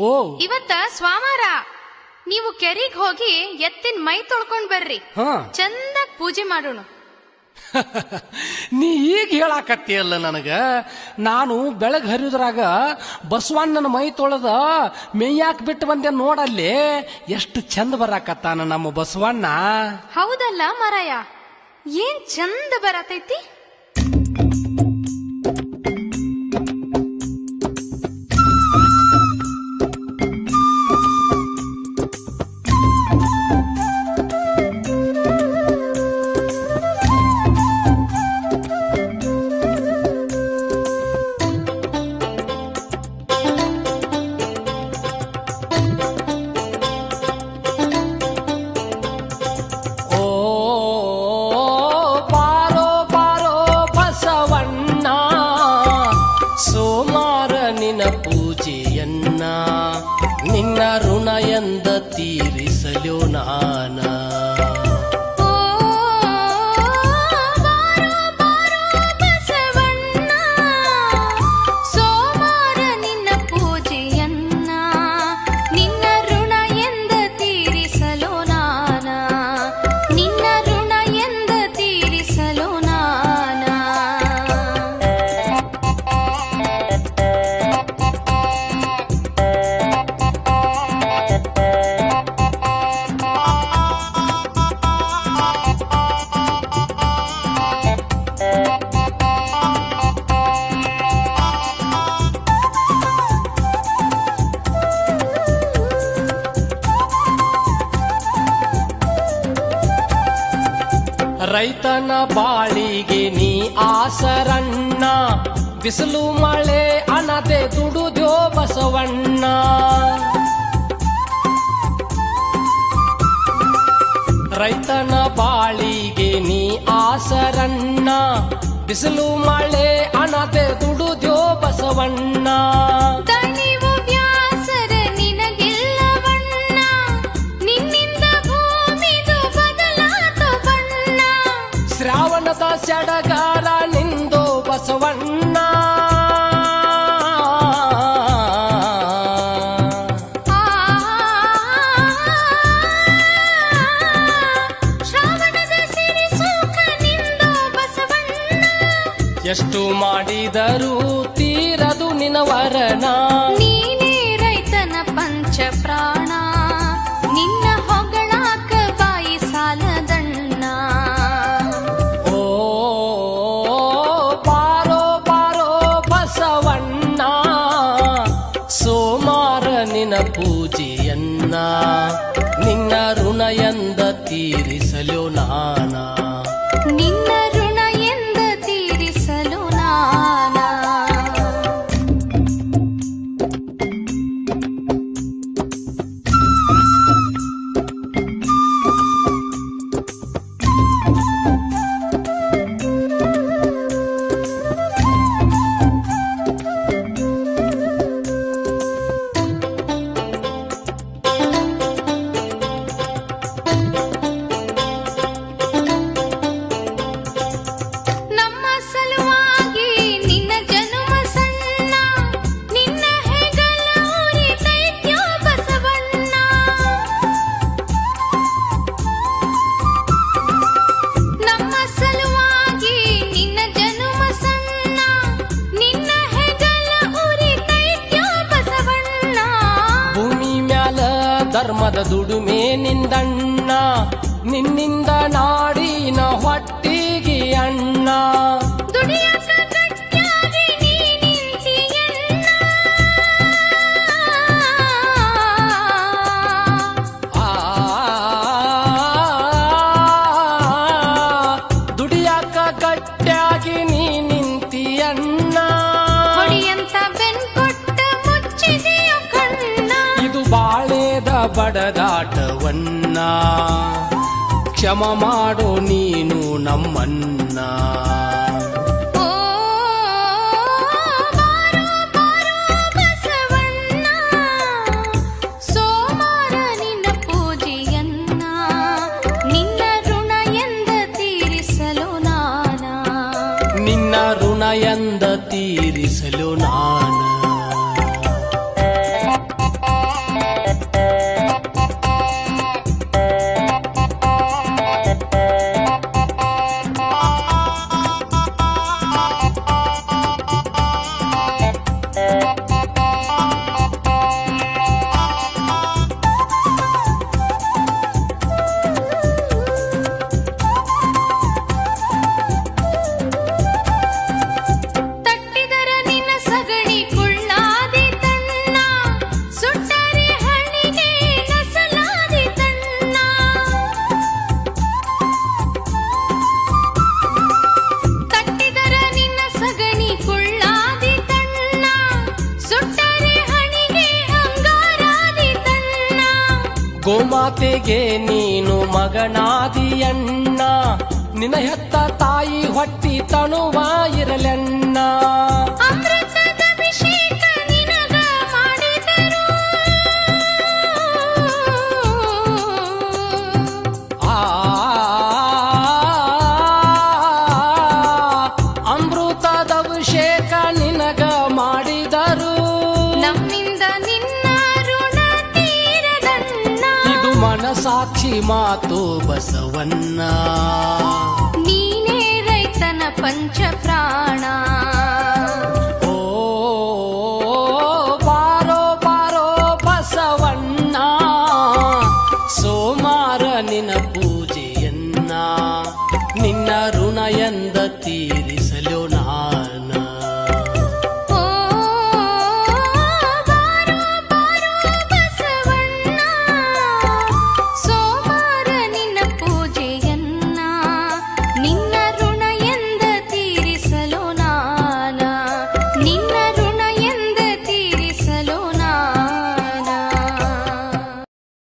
ಓ. ಇವತ್ತ ಸ್ವಾಮಾರ ನೀವು ಕೆರಿಗ್ ಹೋಗಿ ಎತ್ತಿನ ಮೈ ತೊಳ್ಕೊಂಡ್ ಬರ್ರಿ. ಹಾ. ಚಂದ ಪೂಜೆ ಮಾಡೋಣ. ನೀ ಈಗ ಹೇಳಾಕತ್ತಿಯಲ್ಲ ನನಗ? ನಾನು ಬೆಳಗ್ ಹರಿದ್ರಾಗ ಬಸವಣ್ಣನ ಮೈ ತೊಳೆದ ಮೇಯಾಕ್ ಬಿಟ್ಟು ಬಂದೆ ನೋಡಲ್ಲಿ ಎಷ್ಟು ಚಂದ ಬರಾಕತ್ತಾನ ನಮ್ಮ ಬಸವಣ್ಣ. ಹೌದಲ್ಲ ಮರಾಯ. ಏನ್ ಚಂದ ಬರತೈತಿ? ರೈತನ ಬಾಳಿಗೆ ನೀ ಆಸರಣ್ಣ. ಬಿಸಿಲು ಮಳೆ ಅನದೆ ದುಡುದ್ಯೋ ಬಸವಣ್ಣ. ರೈತನ ಬಾಳಿಗೆ ನೀ ಆಸರಣ್ಣ. ಬಿಸಿಲು ಮಳೆ ಅನದೆ ದುಡುದ್ಯೋ ಬಸವಣ್ಣ. ಎಷ್ಟು ಮಾಡಿದರೂ ತೀರದು ನಿನವರನ ನೀನೇ ರೈತನ ಪಂಚ ಪ್ರಾಣ. ನಿನ್ನ ಹೊಗಳಾಕ ಬಾಯಿ ಸಾಲದಣ್ಣ. ಓ ಪಾರೋ ಪಾರೋ ಬಸವಣ್ಣ. ಸೋಮಾರ ನಿನ ಪೂಜೆಯನ್ನ ನಿನ್ನ ಋಣ ಎಂದ ತೀರಿಸಲು ನಾನ. ನಿನ್ನ ಧರ್ಮದ ದುಡುಮೆ ನಿಂದಣ್ಣ ನಿನ್ನಿಂದ ನಾಡಿನ ಹೊಟ್ಟಿಗೆ ಅಣ್ಣ ದುಡಿಯಾಕ ಗಟ್ಟಿಯಾಗಿ ನೀ ಬಡದಾಟವನ್ನ ಕ್ಷಮ ಮಾಡೋ ನೀನು ನಮ್ಮನ್ನ. ಋಣ ಎಂದ ತೀರಿಸಲು ನಾನ. ಗೋಮಾತೆಗೆ ನೀನು ಮಗನಾದಿಯಣ್ಣ. ನಿನ್ನ ಹೆತ್ತ ತಾಯಿ ಹೊಟ್ಟಿ ತನುವ ಇರಲೆಣ್ಣ. ಸಾಕ್ಷಿ ಮಾತು ಬಸವನ್ನ ನೀನೇ ರೈತನ ಪಂಚಪ್ರಾಣ. ಓ ಬಾರೋ ಬಾರೋ ಬಸವಣ್ಣ. ಸೋಮಾರ ನಿನ ಪೂಜೆಯನ್ನ ನಿನ್ನ ಋಣ ಎಂದ